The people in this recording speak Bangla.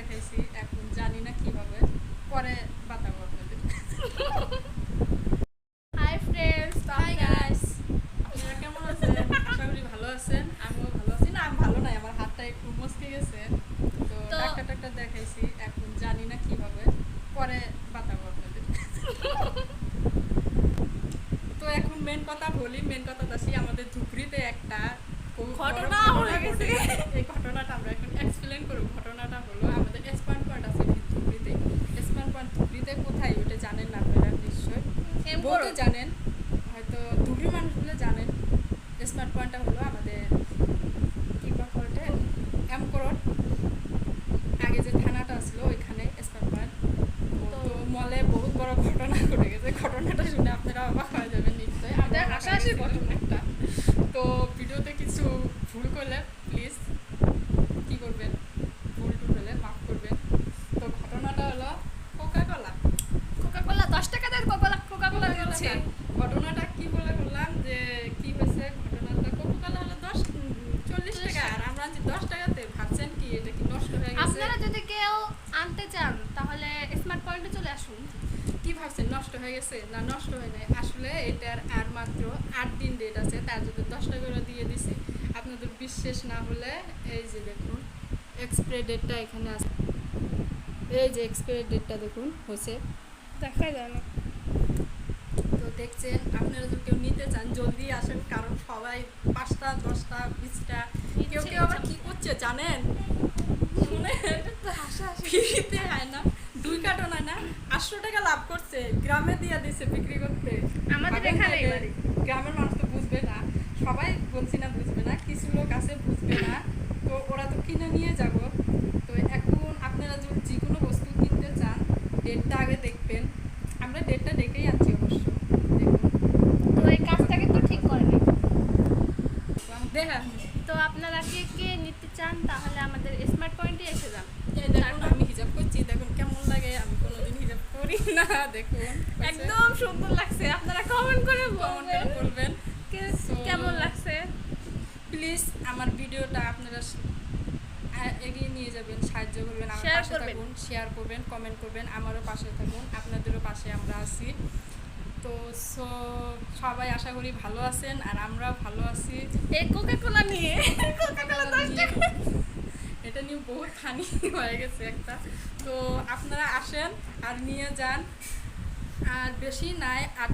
দেখাইছি এখন জানি না কীভাবে। পরে বাতাবো আপনাদের। হাই ফ্রেন্ডস হাই গাইস আপনারা কেমন আছেন? আশা করি ভালো আছেন আমিও ভালো আছি। না আমি ভালো নাই আমার হাতটা একটু মস্কে গেছে। তো তো- ডাক্তার দেখাইছি এখন জানি না কীভাবে। পরে বাতাবো আপনাদের। তো এখন মেন কথা বলি মেন কথা আসি আমাদের ধুবড়িতে একটা ঘটনা হয়ে গেছে। ঘটেছে। এই ঘটনাটা আমরা এখন এক্সপ্লেন করব ঘটনাটা হলো আমাদের এসপান পয়েন্ট আছে ধুবড়িতে এসপান পয়েন্ট ধুবড়িতে কোথায় ওটা জানেন না আপনারা নিশ্চয় এম জানেন হয়তো ধুবড়ি মানুষগুলো জানেন স্মার্ট পয়েন্টটা হলো আমাদের কি কোর্টে এম কোর্ট আগে যে থানাটা আসলো ওইখানে স্মার্ট পয়েন্ট তো মলে বহুত বড় ঘটনা ঘটে গেছে। ঘটনাটা শুনে আপনারা অবাক হয়ে যাবেন নিশ্চয়ই। এটা হাসাহাসির ঘটনা একটা তো ভিডিওতে কিছু ভুল করলে প্লিজ কি করবেন ভুল টুল হলে মাফ করবেন তো ঘটনাটা হলো কোকা কোলা কোকা কোলা দশ টাকা দেন কোকা কোকা কোলা দিচ্ছে ঘটনাটা কি বলে বললাম যে কি হয়েছে ঘটনাটা? কোকাকোলা হলো? দশ চল্লিশ টাকা। আর আমরা আনছি দশ টাকাতে। ভাবছেন কি এটা কি নষ্ট হয়ে গেছে? আপনারা যদি কেউ আনতে চান তাহলে স্মার্ট পয়েন্টে চলে আসুন। কি ভাবছেন? নষ্ট হয়ে গেছে? না নষ্ট হয় নাই। আসলে এটার আর মাত্র আট দিন ডেট আছে। তার যদি দশ টাকা করে দিয়ে দিছি। আপনাদের বিশ্বাস না হলে এই যে দেখুন এক্সপায়ারি ডেটটা এখানে আছে। এই যে এক্সপায়ারি ডেটটা দেখুন হয়েছে। দেখাই যায় না তো দেখছেন আপনারা যদি কেউ নিতে চান জলদি আসেন কারণ সবাই পাঁচটা দশটা বিশটা কেউ কেউ আবার কি করছে জানেন? মানে ফ্রিতে হয় না দুই কার্টন হয় না আটশো টাকা লাভ করছে গ্রামে দিয়ে দিছে বিক্রি করতে। আমাদের বাড়ি। গ্রামের মানুষ তো বুঝবে না সবাই বলছি না বুঝবে না কিছু লোক আছে বুঝবে না তো ওরা তো কিনে নিয়ে যাব তো এখন আপনারা যদি যে কোনো বস্তু কিনতে চান ডেটটা আগে দেখবেন আমরা ডেটটা দেখেই আনছি অবশ্য দেখুন তো এই কাজটা কিন্তু ঠিক করেনি দেখা তো আপনারা কে কে নিতে চান? তাহলে আমাদের স্মার্ট পয়েন্টে এসে যান। দেখুন আমি হিজাব করছি। দেখুন কেমন লাগে। আমি কোনোদিন হিজাব করি না। দেখুন একদম সুন্দর লাগছে। আপনারা কমেন্ট করে কমেন্ট বলবেন। কেমন লাগছে? প্লিজ আমার ভিডিওটা আপনারা এগিয়ে নিয়ে যাবেন। সাহায্য করবেন আমার পাশে করবেন। থাকুন শেয়ার করবেন কমেন্ট করবেন আমারও পাশে থাকুন আপনাদেরও পাশে আমরা আছি। তো সো সবাই আশা করি ভালো আছেন আর আমরাও ভালো আছি। এই কোকা নিয়ে কোকা দশ টাকা। এটা নিয়ে বহুত ফানি হয়ে গেছে একটা। তো আপনারা আসেন আর নিয়ে যান। আর বেশি নাই আর